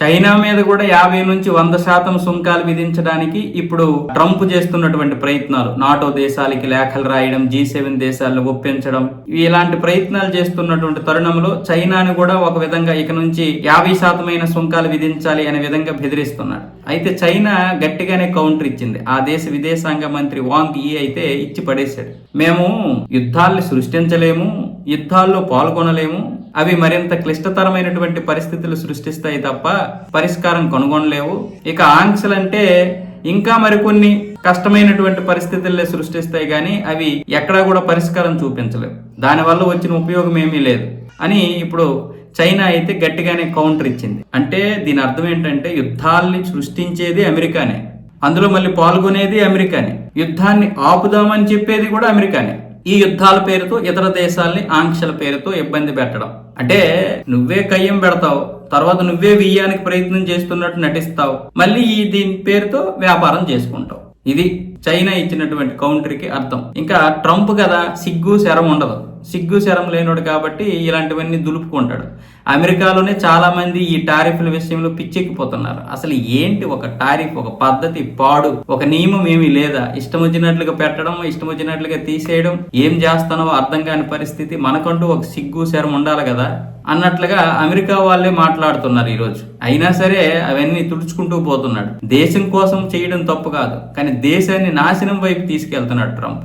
China మీద కూడా యాభై నుంచి వంద శాతం సుంకాలు విధించడానికి ఇప్పుడు ట్రంప్ చేస్తున్నటువంటి ప్రయత్నాలు. నాటో దేశాలకి లేఖలు రాయడం జీ సెవెన్ దేశాలను ఒప్పించడం ఇలాంటి ప్రయత్నాలు చేస్తున్నటువంటి తరుణంలో చైనాను కూడా ఒక విధంగా ఇక నుంచి యాభై శాతమైన సుంకాలు విధించాలి అనే విధంగా బెదిరిస్తున్నాడు. అయితే చైనా గట్టిగానే కౌంటర్ ఇచ్చింది. ఆ దేశ విదేశాంగ మంత్రి వాంగ్ ఈ అయితే ఇచ్చి పడేశాడు మేము యుద్ధాల్ని సృష్టించలేము యుద్ధాల్లో పాల్గొనలేము. అవి మరింత క్లిష్టతరమైనటువంటి పరిస్థితులు సృష్టిస్తాయి తప్ప పరిష్కారం కనుగొనలేవు. ఇక ఆంక్షలంటే ఇంకా మరికొన్ని కష్టమైనటువంటి పరిస్థితుల్లే సృష్టిస్తాయి కానీ అవి ఎక్కడా కూడా పరిష్కారం చూపించలేవు. దానివల్ల వచ్చిన ఉపయోగం ఏమీ లేదు అని ఇప్పుడు చైనా అయితే గట్టిగానే కౌంటర్ ఇచ్చింది. అంటే దీని అర్థం ఏంటంటే యుద్ధాల్ని సృష్టించేది అమెరికానే. అందులో మళ్ళీ పాల్గొనేది అమెరికానే. యుద్ధాన్ని ఆపుదామని చెప్పేది కూడా అమెరికానే. ఈ యుద్ధాల పేరుతో ఇతర దేశాల్ని ఆంక్షల పేరుతో ఇబ్బంది పెట్టడం. అంటే నువ్వే కయ్యం పెడతావు తర్వాత నువ్వే వియ్యానికి ప్రయత్నం చేస్తున్నట్టు నటిస్తావు మళ్ళీ ఈ దీని పేరుతో వ్యాపారం చేసుకుంటావు. ఇది చైనా ఇచ్చినటువంటి కౌంటర్కి అర్థం. ఇంకా ట్రంప్ కదా సిగ్గు శరం ఉండదు. సిగ్గు శరం లేనోడు కాబట్టి ఇలాంటివన్నీ దులుపుకుంటాడు. అమెరికాలోనే చాలామంది ఈ టారిఫ్ల విషయంలో పిచ్చెక్కిపోతున్నారు. అసలు ఏంటి ఒక టారిఫ్ ఒక పద్ధతి పాడు ఒక నియమం ఏమీ లేదా? ఇష్టం వచ్చినట్లుగా పెట్టడం ఇష్టం వచ్చినట్లుగా తీసేయడం ఏం చేస్తానో అర్థం కాని పరిస్థితి మనకంటూ ఒక సిగ్గు శరం ఉండాలి కదా? అన్నట్లుగా అమెరికా వాళ్ళే మాట్లాడుతున్నారు ఈరోజు. అయినా సరే అవన్నీ తుడుచుకుంటూ పోతున్నాడు. దేశం కోసం చేయడం తప్పు కాదు. కానీ దేశాన్ని నాశనం వైపు తీసుకెళ్తున్నాడు ట్రంప్.